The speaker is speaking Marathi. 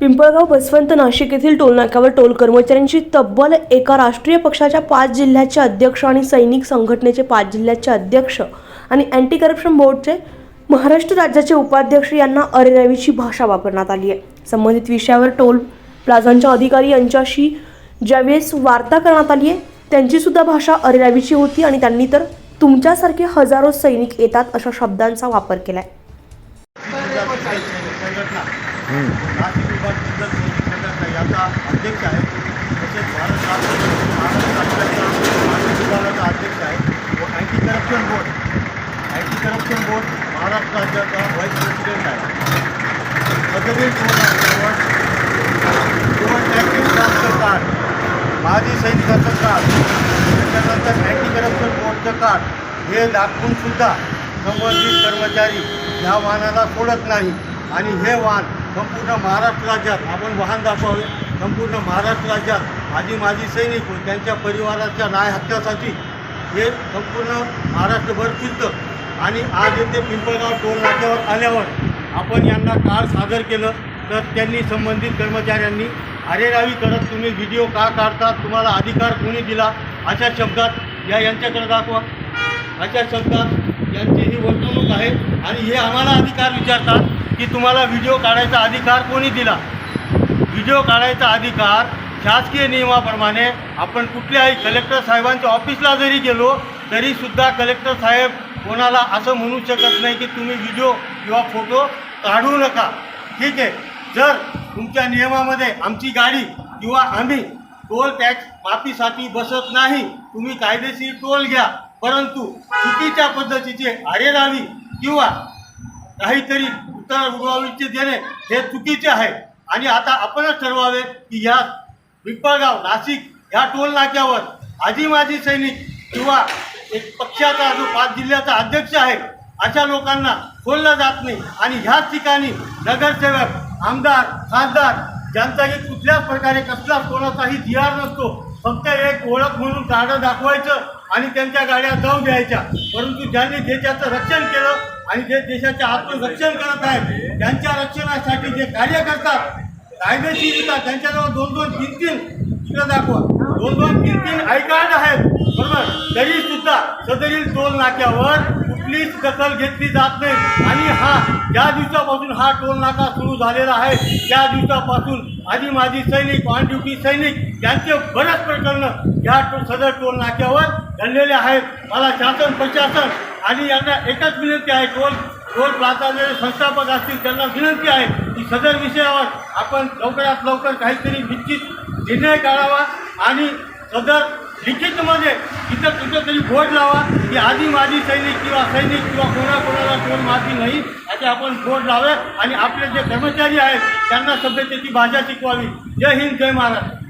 पिंपळगाव बसवंत नाशिक येथील टोलनाक्यावर टोल कर्मचाऱ्यांची तब्बल एका राष्ट्रीय पक्षाच्या पाच जिल्ह्याचे अध्यक्ष आणि सैनिक संघटनेचे पाच जिल्ह्याचे अध्यक्ष आणि अँटी करप्शन बोर्डचे महाराष्ट्र राज्याचे उपाध्यक्ष यांना अरेरावीची भाषा वापरण्यात आली आहे. संबंधित विषयावर टोल प्लाझांच्या अधिकारी यांच्याशी ज्यावेळेस वार्ता करण्यात आली आहे त्यांचीसुद्धा भाषा अरेरावीची होती आणि त्यांनी तर तुमच्यासारखे हजारो सैनिक येतात अशा शब्दांचा वापर केला आहे नाशिक संघटना याचा अध्यक्ष आहे तसेच भारत राज्य महाराष्ट्र राज्याचा विभागाचा अध्यक्ष आहे व anti corruption board anti corruption board Maharashtra राज्याचा व्हाईस प्रेसिडेंट आहे. सदरील टोल टॅक्सिंग कार्ड माजी सैनिकाचं कार्ड त्याच्यानंतर अँटी करप्शन बोर्डचं कार्ड हे दाखवून सुद्धा संबंधित कर्मचारी ह्या वाहनाला सोडत नाही. आणि हे वाहन संपूर्ण महाराष्ट्र राज्यात आपण वाहन दाखवावे. संपूर्ण महाराष्ट्र राज्यात आधी माजी सैनिक व त्यांच्या परिवाराच्या न्याय हत्यासाठी हे संपूर्ण महाराष्ट्रभर फिरतं. आणि आज येथे पिंपळगाव टोल नाक्यावर आल्यावर आपण यांना कार सादर केलं. तर त्यांनी संबंधित कर्मचाऱ्यांनी अरेरावी करत तुम्ही व्हिडिओ का काढतात? तुम्हाला अधिकार कोणी दिला? अशा शब्दात या यांच्याकडे दाखवा. अशा शब्दात यांची ही वर्तणूक आहे. आणि हे आम्हाला अधिकार विचारतात. की तुम्हाला व्हिडिओ काढायचा अधिकार कोणी दिला? व्हिडिओ काढायचा अधिकार शासकीय नियमाप्रमाणे आपण कुठल्याही कलेक्टर साहेबांच्या ऑफिसला जरी गेलो तरीसुद्धा कलेक्टर साहेब कोणाला असं म्हणू शकत नाही की तुम्ही व्हिडिओ किंवा फोटो काढू नका. ठीक आहे? जर तुमच्या नियमामध्ये आमची गाडी किंवा आम्ही टोल टॅक्स माफीसाठी बसत नाही तुम्ही कायदेशीर टोल घ्या. परंतु चुकीच्या पद्धतीचे आरेरावी किंवा काहीतरी उत्तर उडवावीचे देणे हे चुकीचे आहे. आणि आता आपणच ठरवावे की या पिंपळगाव नाशिक ह्या टोल नाक्यावर आजी माजी सैनिक किंवा एक पक्षाचा जो पाच जिल्ह्याचा अध्यक्ष आहे अशा लोकांना सोडलं जात नाही. आणि ह्याच ठिकाणी नगरसेवक आमदार खासदार ज्यांचा की कुठल्याच प्रकारे कसला कोणाचाही जिहार नसतो फक्त एक ओळख म्हणून कार्ड दाखवायचं आणि त्यांच्या गाड्या जाऊ द्यायच्या. परंतु ज्यांनी देशाचं रक्षण केलं आणि जे देशाचे आत्मरक्षण करत आहेत त्यांच्या रक्षणासाठी जे कार्य करतात कायदेशीरित्या त्यांच्याजवळ दोन दोन तीन तीन इकडं दाखवा. दोन दोन तीन तीन आय आहेत बरोबर? तरी सुद्धा सदरील टोल नाक्यावर कुठलीच दखल घेतली जात नाही. आणि हा ज्या दिवसापासून हा टोल नाका सुरू झालेला आहे त्या दिवसापासून आधी माझी सैनिक ऑन ड्युटी सैनिक यांचे बरेच प्रकरणं या सदर टोल नाक्यावर घडलेले आहेत. मला शासन प्रशासन आणि यांना एकच विनंती आहे टोल टोल प्लाझाचे संस्थापक असतील त्यांना विनंती आहे की सदर विषयावर आपण लवकरात लवकर काहीतरी निश्चित निर्णय काढावा आणि सदर लिखितमध्ये म्हणजे इथं कुठंतरी बोर्ड लावा की आधी माजी सैनिक किंवा सैनिक किंवा कोणाकोणाला कोण टोल माफी नाही याचे आपण बोर्ड लावे आणि आपले जे कर्मचारी आहेत त्यांना सभ्यतेची भाषा शिकवावी. जय हिंद जय महाराष्ट्र.